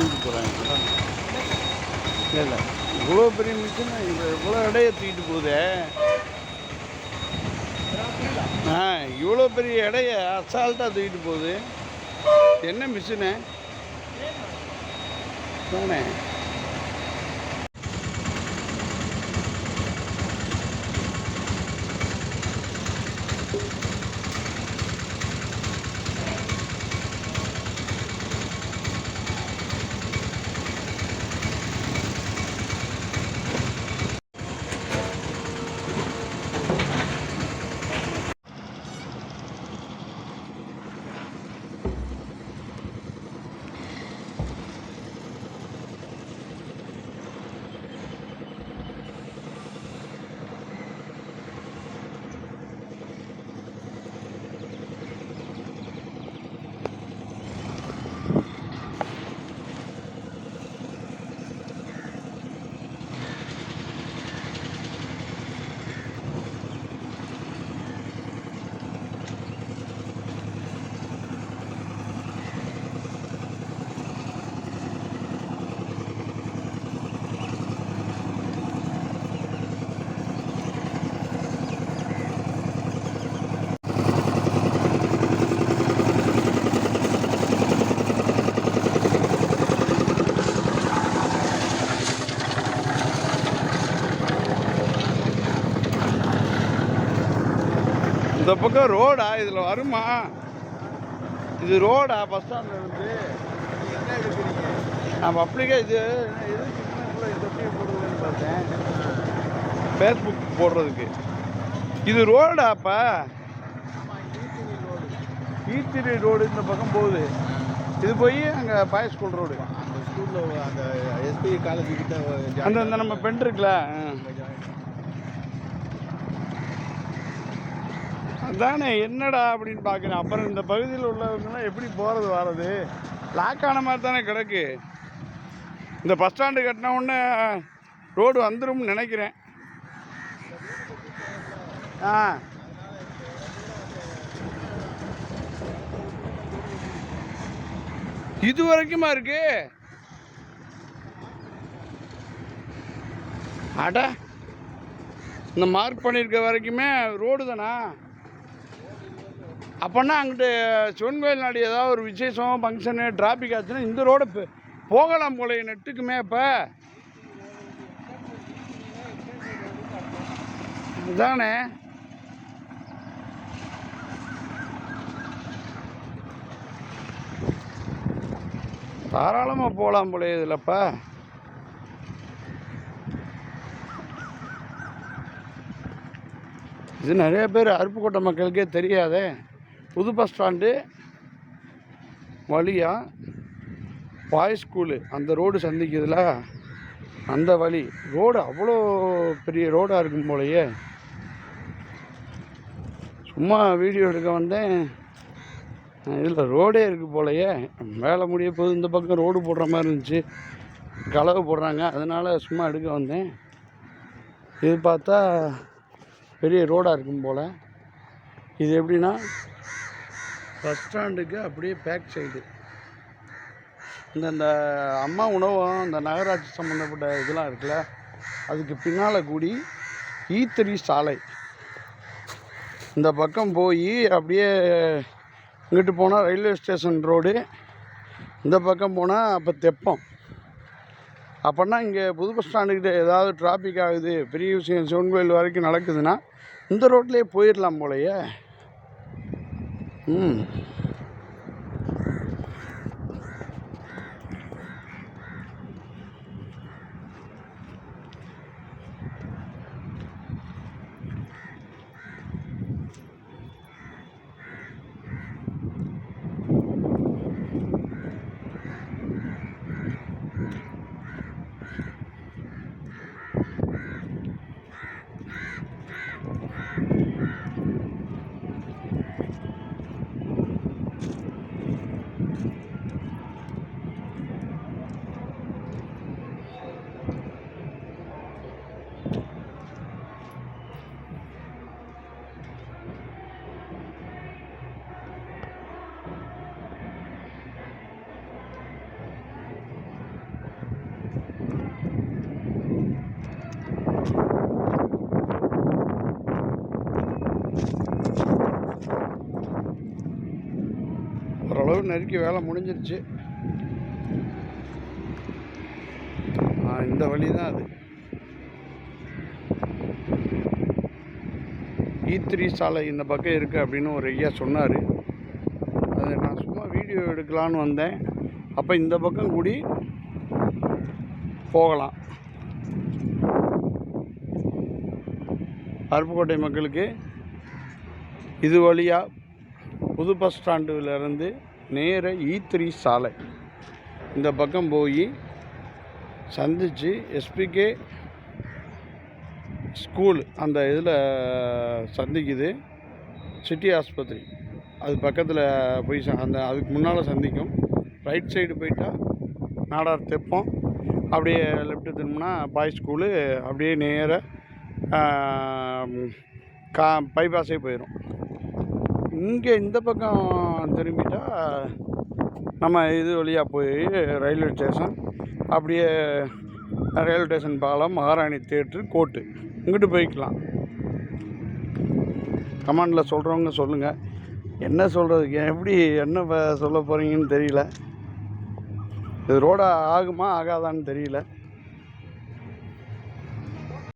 தூக்கிட்டு போகிறாங்க இல்லை இவ்வளோ பெரிய மிஷின் இவ்வளோ எடையை தூக்கிட்டு போகுதே. ஆ இவ்வளோ பெரிய இடைய அசால்ட்டாக தூக்கிட்டு போகுது. என்ன மிஷினு? தானே. இந்த பக்கம் ரோடா? இதில் வருமா? இது ரோடா? பஸ் ஸ்டாண்ட்ல இருந்து. நம்ம அப்படிக்கே இது போடுறதுன்னு பார்த்தேன். ஃபேஸ்புக் போடுறதுக்கு. இது ரோடாப்பா ஈத்திரி ரோடு இந்த பக்கம் போகுது. இது போய் அங்கே பாய் ஸ்கூல் ரோடு. அந்த ஸ்கூலில் அந்த எஸ்பி காலேஜ் கிட்ட அந்த நம்ம பெண் இருக்குல்ல ஆ. அங்க join. அதானே என்னடா அப்படின்னு பார்க்குறேன். அப்புறம் இந்த பகுதியில் உள்ளவங்கெல்லாம் எப்படி போகிறது வர்றது? லாக் ஆன மாதிரி தானே கிடக்கு. இந்த பஸ் ஸ்டாண்டு கட்டின உடனே ரோடு வந்துரும்னு நினைக்கிறேன். ஆ. இது வரைக்குமா இருக்கு? அட இந்த மார்க் பண்ணியிருக்க வரைக்குமே ரோடு தானா? அப்போன்னா அங்கிட்டு சிவன் கோயில் நாடு ஏதாவது ஒரு விசேஷம் ஃபங்க்ஷனு டிராஃபிக் ஆச்சுன்னா இந்த ரோடு இப்போ போகலாம் போல நெட்டுக்குமே இப்போ இதானே? தாராளமாக போகலாம் போல இதில்ப்பா இது நிறைய பேர் அருப்புக்கோட்டை மக்களுக்கே தெரியாதே. புது பஸ் ஸ்டாண்டு வழியாக பாய் ஸ்கூலு அந்த ரோடு சந்திக்கிறதுல அந்த வழி. ரோடு அவ்வளோ பெரிய ரோடாக இருக்கும் போலயே. சும்மா வீடியோ எடுக்க வந்தேன். இதில் ரோடே இருக்கு போலயே. வேலை முடிய போது இந்த பக்கம் ரோடு போடுற மாதிரி இருந்துச்சு. களவு போடுறாங்க. அதனால் சும்மா எடுக்க வந்தேன். இது பார்த்தா பெரிய ரோடாக இருக்கும் போல். இது எப்படின்னா பஸ் ஸ்டாண்டுக்கு அப்படியே பேக் சைடு இந்த இந்த அம்மா உணவகம் இந்த நகராட்சி சம்மந்தப்பட்ட இதெல்லாம் இருக்குல்ல அதுக்கு பின்னால் கூடி e ஈத்திரி சாலை. இந்த பக்கம் போய் அப்படியே இங்கிட்டு போனால் ரயில்வே ஸ்டேஷன் ரோடு இந்த பக்கம் போனால் அப்போ தெப்பம். அப்போன்னா இங்கே புது பஸ் ஸ்டாண்டுக்கிட்ட ஏதாவது டிராஃபிக் ஆகுது பெரிய விஷயம் சிவன் கோயில் வரைக்கும் நடக்குதுன்னா இந்த ரோட்லேயே போயிடலாம் போலையே. হুম ஓரளவு நெருக்கி வேலை முடிஞ்சிருச்சு. இந்த வழி தான் அது. E ஈத்ரி த்ரீ சாலை இந்த பக்கம் இருக்குது அப்படின்னு ஒரு ஐயா சொன்னார். அது நான் சும்மா வீடியோ எடுக்கலான்னு வந்தேன். அப்போ இந்த பக்கம் கூடி போகலாம். அருப்புக்கோட்டை மக்களுக்கு இது வழியாக புது பஸ் ஸ்டாண்டுலேருந்து நேர ஈ த்ரீ சாலை. இந்த பக்கம் போய் சந்தித்து எஸ்பிகே ஸ்கூல் அந்த இதில் சந்திக்குது. சிட்டி ஆஸ்பத்திரி. அது பக்கத்தில் போய் அந்த அதுக்கு முன்னால் சந்திக்கும். ரைட் சைடு போயிட்டால் நாடார் தெப்பம். அப்படியே லெஃப்ட்டு திரும்பினா பாய் ஸ்கூலு. அப்படியே நேராக கா பைபாஸே போயிடும். இங்கே இந்த பக்கம் திரும்பிட்டா நம்ம இது வழியாக போய் ரயில்வே ஸ்டேஷன் அப்படியே ரயில்வே ஸ்டேஷன் பாலம் மகாராணி தேட்ரு கோட்டு. இங்கிட்டு போய்க்கலாம். கமாண்டில் சொல்கிறவங்க சொல்லுங்கள் என்ன சொல்கிறதுக்கு எப்படி என்ன சொல்ல போகிறீங்கன்னு தெரியல. இது ரோடாக ஆகுமா ஆகாதான்னு தெரியல.